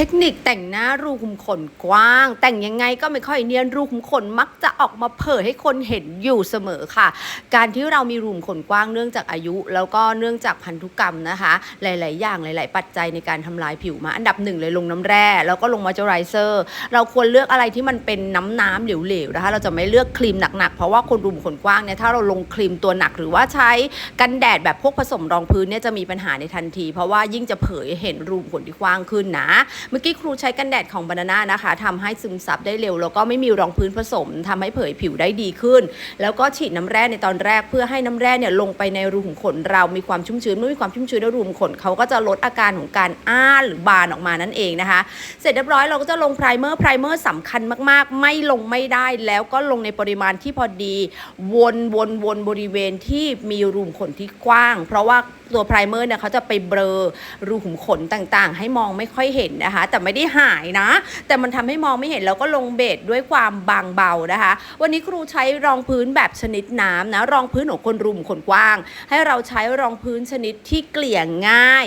ทคนิคแต่งหน้ารูขุมขนกว้าง แต่งยังไงก็ไม่ค่อยเนียนรูขุมขนมักจะออกมาเผยให้คนเห็นอยู่เสมอค่ะ การที่เรามีรูขุมขนกว้างเนื่องจากอายุ แล้วก็เนื่องจากพันธุกรรมนะคะ หลาย ๆ อย่างหลาย ๆ ปัจจัยในการทำลายผิวมาอันดับหนึ่งเลยลงน้ำแร่ แล้วก็ลงมอยเจอไรเซอร์เราควรเลือกอะไรที่มันเป็นน้ำน้ำเหลว ๆ นะคะ เราจะไม่เลือกครีมหนัก ๆ เพราะว่าคนรูขุมขนกว้างเนี่ยถ้าเราลงครีมตัวหนักหรือว่าใช้กันแดดแบบพวกผสมรองพื้นเนี่ยจะมีปัญหาในทันที เพราะว่ายิ่งจะเผยเห็นรูขุมขนที่กว้างขึ้นนะเมื่อกี้ครูใช้กันแดดของบานาน่านะคะทำให้ซึมซับได้เร็ว แล้วก็ไม่มีรองพื้นผสมทำให้เผยผิวได้ดีขึ้น แล้วก็ฉีดน้ำแร่ในตอนแรกเพื่อให้น้ำแร่เนี่ยลงไปในรูขุมขนเรามีความชุ่มชื้นเมื่อมีความชุ่มชื้นในรูขุมขนเขาก็จะลดอาการของการอ้าหรือบานออกมานั่นเองนะคะ เสร็จเรียบร้อยเราก็จะลงไพรเมอร์ไพรเมอร์สำคัญมากๆ ไม่ลงไม่ได้แล้วก็ลงในปริมาณที่พอดี วนวนวนบริเวณที่มีรูขุมขนที่กว้าง เพราะว่า ตัวไพรเมอร์เนี่ยเขาจะไปเบลอรูขุมขนต่างๆ ให้มองไม่ค่อยเห็นนะคะ แต่ไม่ได้หายนะ แต่มันทำให้มองไม่เห็นแล้วก็ลงเบสด้วยความบางเบานะคะ วันนี้ครูใช้รองพื้นแบบชนิดน้ำนะรองพื้นของคนรูขุมขนกว้าง ให้เราใช้รองพื้นชนิดที่เกลี่ยง่าย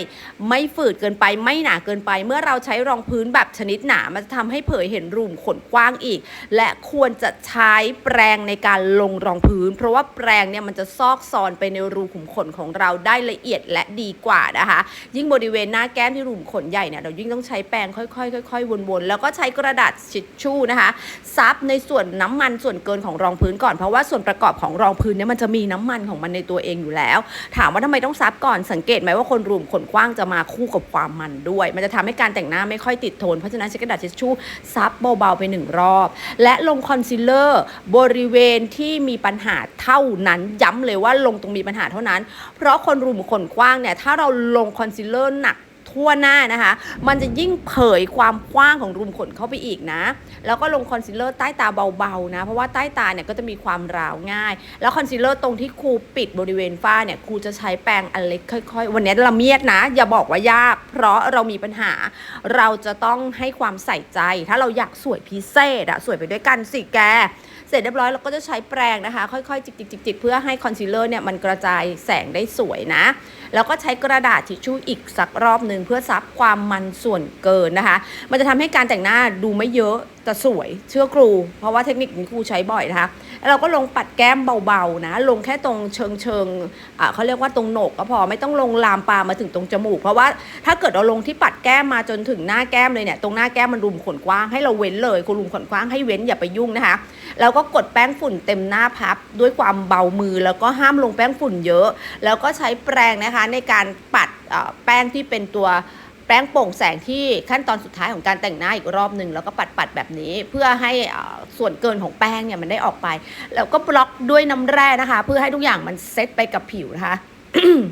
ไม่ฝืดเกินไปไม่หนาเกินไป เมื่อเราใช้รองพื้นแบบชนิดหนามันจะทำให้เผยเห็นรูขุมขนกว้างอีก และควรจะใช้แปรงในการลงรองพื้น เพราะว่าแปรงเนี่ยมันจะซอกซอนไปในรูขุมขนของเราได้ละเอียดและดีกว่านะคะ ยิ่งบริเวณหน้าแก้มที่รูขุมขนใหญ่เนี่ยเรายิ่งต้องใช้แปรงค่อยๆค่อยๆวนๆ แล้วก็ใช้กระดาษชิชชู่นะคะซับในส่วนน้ำมันส่วนเกินของรองพื้นก่อน เพราะว่าส่วนประกอบของรองพื้นเนี่ยมันจะมีน้ำมันของมันในตัวเองอยู่แล้ว ถามว่าทำไมต้องซับก่อนสังเกตไหมว่าคนรูขุมขนกว้างจะมาคู่กับความมันด้วย มันจะทำให้การแต่งหน้าไม่ค่อยติดโทนเพราะฉะนั้นใช้กระดาษทิชชู่ซับเบาๆไปหนึ่งรอบ และลงคอนซีลเลอร์บริเวณที่มีปัญหาเท่านั้นย้ำเลยว่าลงตรงมีปัญหาเท่านั้น เพราะคนรูขุมขนกว้างเนี่ย ถ้าเราลงคอนซีลเลอร์หนัก ทั่วหน้านะคะ มันจะยิ่งเผยความกว้างของรูมขนเข้าไปอีกนะ แล้วก็ลงคอนซีลเลอร์ใต้ตาเบาๆนะ เพราะว่าใต้ตาเนี่ยก็จะมีความราวง่าย แล้วคอนซีลเลอร์ตรงที่ครูปิดบริเวณฝ้าเนี่ยครูจะใช้แปรงอันเล็กค่อยๆ วันนี้ละเมียดนะ อย่าบอกว่ายาก เพราะเรามีปัญหา เราจะต้องให้ความใส่ใจ ถ้าเราอยากสวยพิเศษอะสวยไปด้วยกันสิแกเสร็จเรียบร้อยเราก็จะใช้แปรงนะคะ ค่อยๆ จิกๆๆเพื่อให้คอนซีลเลอร์เนี่ยมันกระจายแสงได้สวยนะ แล้วก็ใช้กระดาษทิชชู่อีกสักรอบหนึ่งเพื่อซับความมันส่วนเกินนะคะ มันจะทำให้การแต่งหน้าดูไม่เยอะ แต่สวยเชื่อครู เพราะว่าเทคนิคนี้ครูใช้บ่อยนะคะแล้วเราก็ลงปัดแก้มเบาๆนะ ลงแค่ตรงเชิงเชิงอ่าเขาเรียกว่าตรงโหนกก็พอไม่ต้องลงลามปามาถึงตรงจมูก เพราะว่าถ้าเกิดเราลงที่ปัดแก้มมาจนถึงหน้าแก้มเลยเนี่ยตรงหน้าแก้มมันรุมขนกว้างให้เราเว้นเลยคุณรุมขนกว้างให้เว้นอย่าไปยุ่งนะคะแล้วก็กดแป้งฝุ่นเต็มหน้าพับด้วยความเบามือ แล้วก็ห้ามลงแป้งฝุ่นเยอะ แล้วก็ใช้แปรงนะคะในการปัดแป้งที่เป็นตัว แป้งโปร่งแสงที่ขั้นตอนสุดท้ายของการแต่งหน้าอีกรอบหนึ่งแล้วก็ปัดปัดๆแบบนี้ เพื่อให้ส่วนเกินของแป้งเนี่ยมันได้ออกไป แล้วก็บล็อกด้วยน้ำแร่นะคะ เพื่อให้ทุกอย่างมันเซตไปกับผิวนะคะ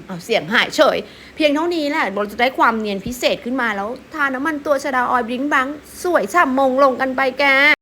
เเสียงหายเฉย เพียงเท่านี้แหละเราจะได้ความเนียนพิเศษขึ้นมาแล้วทาน้ำมันตัวชะดาออยบลิงบังสวยฉ่ำมงลงกันไปแก